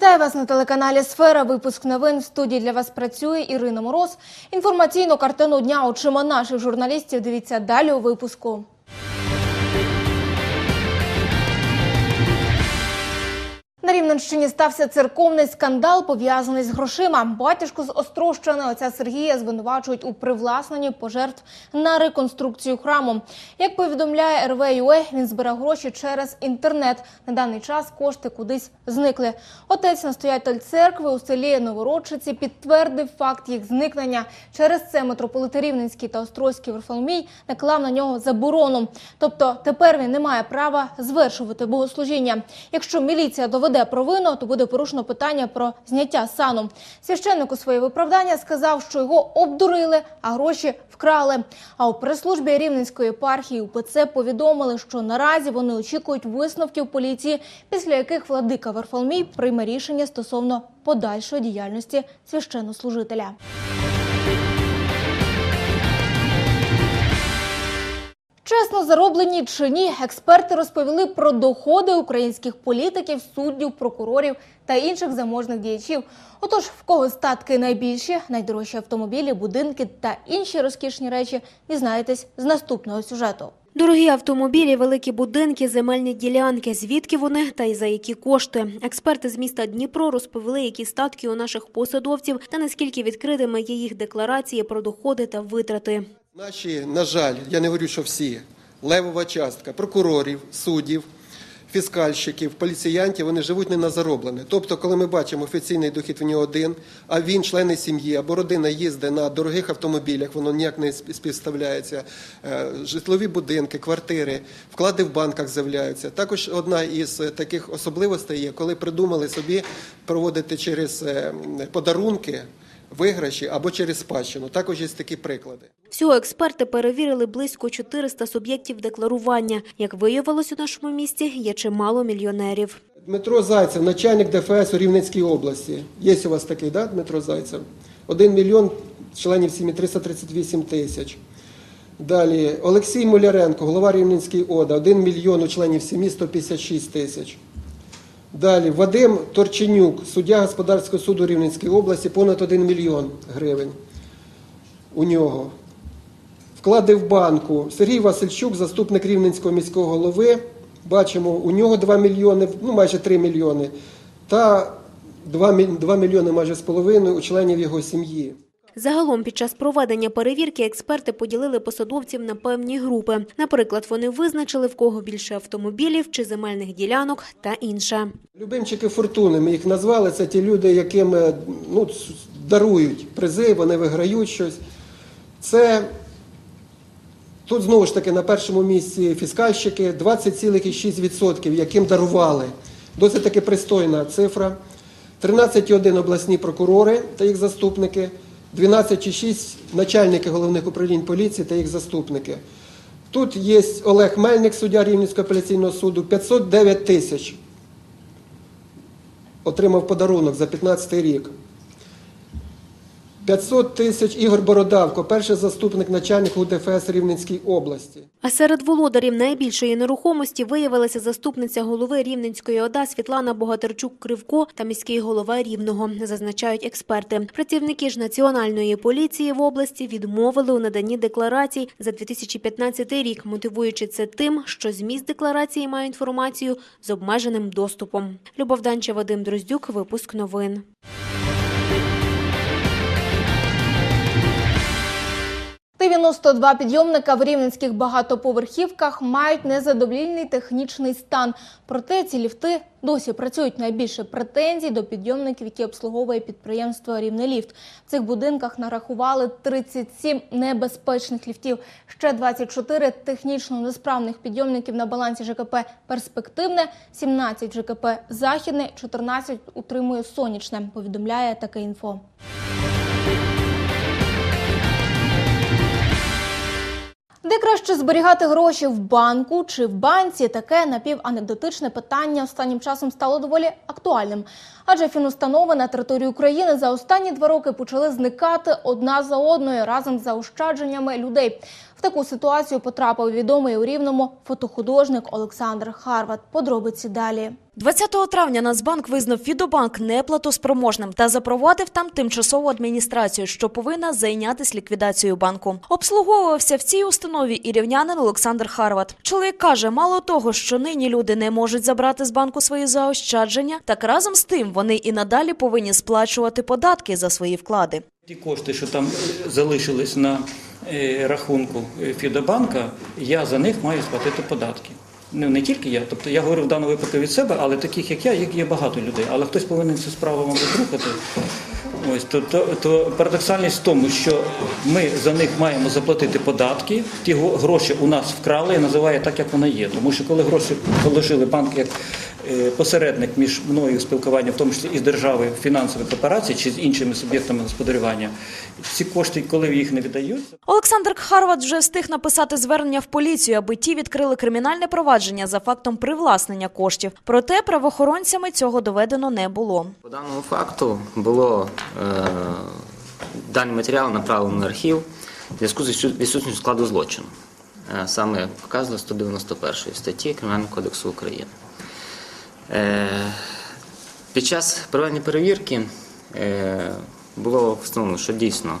Вітаю вас на телеканалі Сфера. Випуск новин в студії для вас працює Ірина Мороз. Інформаційну картину дня очима наших журналістів. Дивіться далі у випуску. Рівненщині стався церковний скандал, пов'язаний з грошима. Батюшку з Острощини отця Сергія звинувачують у привласненні пожертв на реконструкцію храму. Як повідомляє РВЮЕ, він збирав гроші через інтернет. На даний час кошти кудись зникли. Отець настоятель церкви у селі Новородчиці підтвердив факт їх зникнення. Через це митрополит Рівненський та Острозький Варфоломій наклав на нього заборону. Тобто тепер він не має права звершувати богослужіння. Якщо міліція доведе провину, то буде порушено питання про зняття сану. Священник у своє виправдання сказав, що його обдурили, а гроші вкрали. А у прес-службі Рівненської єпархії УПЦ повідомили, що наразі вони очікують висновків поліції, після яких владика Варфолмій прийме рішення стосовно подальшої діяльності священнослужителя. Чесно зароблені чи ні, експерти розповіли про доходи українських політиків, суддів, прокурорів та інших заможних діячів. Отож, в кого статки найбільші, найдорожчі автомобілі, будинки та інші розкішні речі, дізнаєтесь з наступного сюжету. Дорогі автомобілі, великі будинки, земельні ділянки. Звідки вони та й за які кошти? Експерти з міста Дніпро розповіли, які статки у наших посадовців та наскільки відкритими є їх декларації про доходи та витрати. Наші, на жаль, я не говорю, що всі, левова частка прокурорів, суддів, фіскальщиків, поліціянтів, вони живуть не на зароблене. Тобто, коли ми бачимо офіційний дохід в нього один, а він, члени сім'ї або родина їздить на дорогих автомобілях, воно ніяк не співставляється, е, житлові будинки, квартири, вклади в банках з'являються. Також одна із таких особливостей є, коли придумали собі проводити через е, подарунки. Виграші або через спадщину. Також є такі приклади. Всього експерти перевірили близько 400 суб'єктів декларування. Як виявилось у нашому місті, є чимало мільйонерів. Дмитро Зайцев, начальник ДФС у Рівненській області. Є у вас такий, да, Дмитро Зайцев? 1 мільйон членів сім'ї 338 тисяч. Далі Олексій Муляренко, голова Рівненської ОДА, 1 мільйон у членів сім'ї 156 тисяч. Далі Вадим Торченюк, суддя господарського суду Рівненської області, понад 1 мільйон гривень у нього. Вклади в банку. Сергій Васильчук, заступник Рівненського міського голови. Бачимо, у нього 2 мільйони, ну майже 3 мільйони, та 2, 2 мільйони майже з половиною у членів його сім'ї. Загалом під час проведення перевірки експерти поділили посадовців на певні групи. Наприклад, вони визначили, в кого більше автомобілів чи земельних ділянок та інше. Любимчики фортуни, ми їх назвали, це ті люди, яким е, ну, дарують призи, вони виграють щось. Це тут знову ж таки на першому місці фіскальщики 20,6%, яким дарували. Досить таки пристойна цифра. 13,1 обласні прокурори та їх заступники, 12,6 начальники головних управлінь поліції та їх заступники. Тут є Олег Мельник, суддя Рівненського апеляційного суду, 509 тисяч отримав подарунок за 15 рік. 500 тисяч Ігор Бородавко, перший заступник начальника УДФС Рівненській області. А серед володарів найбільшої нерухомості виявилася заступниця голови Рівненської ОДА Світлана Богатирчук-Кривко та міський голова Рівного, зазначають експерти. Працівники ж Національної поліції в області відмовили у наданні декларацій за 2015 рік, мотивуючи це тим, що зміст декларації має інформацію з обмеженим доступом. Любов Данча, Вадим Дроздюк, випуск новин. Т-92 підйомника в рівненських багатоповерхівках мають незадовільний технічний стан. Проте ці ліфти досі працюють найбільше претензій до підйомників, які обслуговує підприємство «Рівнеліфт». В цих будинках нарахували 37 небезпечних ліфтів. Ще 24 технічно несправних підйомників на балансі ЖКП «Перспективне», 17 ЖКП «Західне», 14 утримує «Сонячне», повідомляє таке інфо. Де краще зберігати гроші в банку чи в банці? Таке напіванекдотичне питання останнім часом стало доволі актуальним. Адже фінустанови на території України за останні два роки почали зникати одна за одною разом з заощадженнями людей. В таку ситуацію потрапив відомий у рівному фотохудожник Олександр Харват. Подробиці далі. 20 травня Нацбанк визнав Фідобанк неплатоспроможним та запровадив там тимчасову адміністрацію, що повинна зайнятися ліквідацією банку. Обслуговувався в цій установі і рівнянин Олександр Харват. Чоловік каже, мало того, що нині люди не можуть забрати з банку свої заощадження, так разом з тим вони і надалі повинні сплачувати податки за свої вклади. Ті кошти, що там залишились на рахунку е, Фідобанка, я за них маю сплатити податки. Ну не тільки я, тобто я говорю в даному випадку від себе, але таких як я, їх є багато людей. Але хтось повинен цю справу мабуть, рухати. Ось то, то, то парадоксальність в тому, що ми за них маємо заплатити податки. Ті гроші у нас вкрали, я називаю так, як вони є. Тому що коли гроші положили банк як е, посередник між мною і спілкуванням, в тому числі і з державою фінансових операцій чи з іншими суб'єктами господарювання, ці кошти, коли їх не віддають, Олександр Харват вже встиг написати звернення в поліцію, аби ті відкрили кримінальне провадження за фактом привласнення коштів. Проте правоохоронцями цього доведено не було. По даному факту було е, даний матеріал направлено на архів в зв'язку з відсут- відсутністю складу злочину. Е, саме показано 191 статті Кримінального кодексу України. Е, під час проведення перевірки е, було встановлено, що дійсно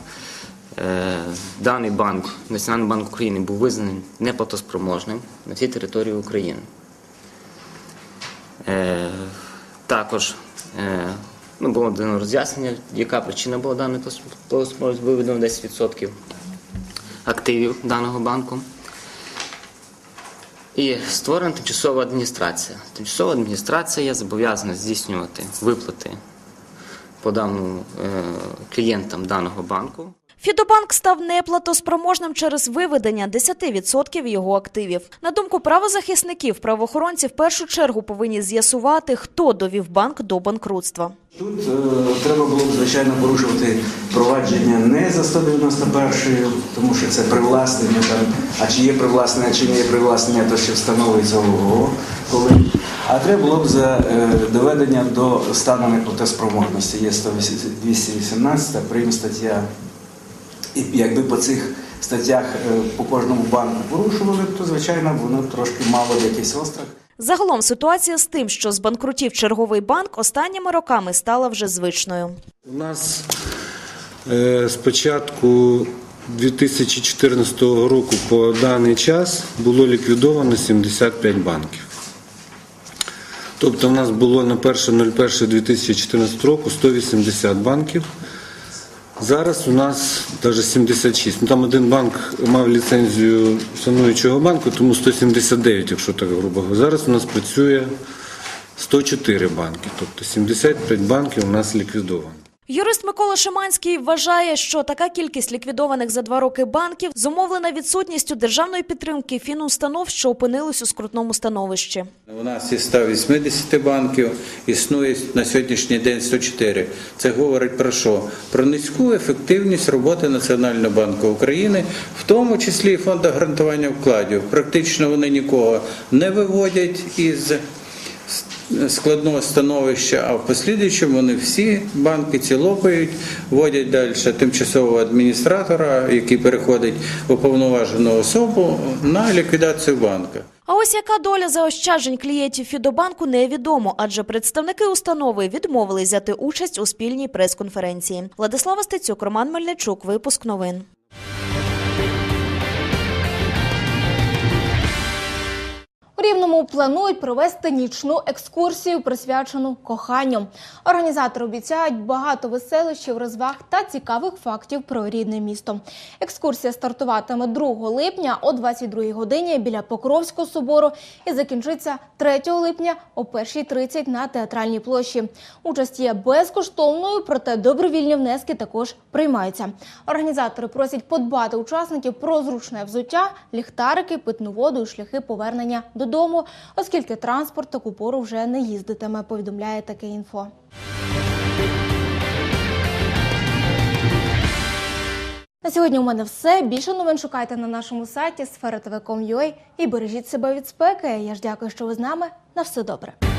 е, даний банк, Національний банк України, був визнаний неплатоспроможним на всій території України. Також ну, було дано роз'яснення, яка причина була платоспроможності, було видано 10% активів даного банку. І створена тимчасова адміністрація. Тимчасова адміністрація зобов'язана здійснювати виплати по даному е, клієнтам даного банку. Фідобанк став неплатоспроможним через виведення 10% його активів. На думку правозахисників, правоохоронці в першу чергу повинні з'ясувати, хто довів банк до банкрутства. Тут е, треба було б, звичайно, порушувати провадження не за 191, тому що це привласнення там, а чи є привласнення, чи не є привласнення, то ще встановлюється ОГО, коли. А треба було б за е, доведення до стану неплатоспроможності. Є 180 218 прим стаття. І якби по цих статтях е, по кожному банку порушували, то звичайно воно трошки мало б якийсь острах. Загалом ситуація з тим, що збанкрутів черговий банк, останніми роками стала вже звичною. У нас з початку 2014 року по даний час було ліквідовано 75 банків. Тобто у нас було на 1.01.2014 року 180 банків. Зараз у нас навіть 76. Ну, там один банк мав ліцензію сануючого банку, тому 179, якщо так грубо. Зараз у нас працює 104 банки, тобто 75 банків у нас ліквідовано. Юрист Микола Шиманський вважає, що така кількість ліквідованих за два роки банків зумовлена відсутністю державної підтримки фінустанов, що опинились у скрутному становищі. У нас із 180 банків існує на сьогоднішній день 104. Це говорить про що? Про низьку ефективність роботи Національного банку України, в тому числі і фонду гарантування вкладів. Практично вони нікого не виводять із складного становища, а в послідуючому вони всі банки ці лопають, вводять далі тимчасового адміністратора, який переходить в уповноважену особу на ліквідацію банка. А ось яка доля заощаджень клієнтів Фідобанку невідомо, адже представники установи відмовились взяти участь у спільній прес-конференції. Владислава Стецюк, Роман Мельничук, випуск новин. У Рівному планують провести нічну екскурсію, присвячену коханню. Організатори обіцяють багато веселищів, розваг та цікавих фактів про рідне місто. Екскурсія стартуватиме 2 липня о 22 годині біля Покровського собору і закінчиться 3 липня о 1.30 на театральній площі. Участь є безкоштовною, проте добровільні внески також приймаються. Організатори просять подбати учасників про зручне взуття, ліхтарики, питну воду і шляхи повернення додому, оскільки транспорт таку пору вже не їздитиме. Повідомляє таке інфо. На сьогодні у мене все. Більше новин шукайте на нашому сайті sfera.tv.com.ua і бережіть себе від спеки. Я ж дякую, що ви з нами. На все добре.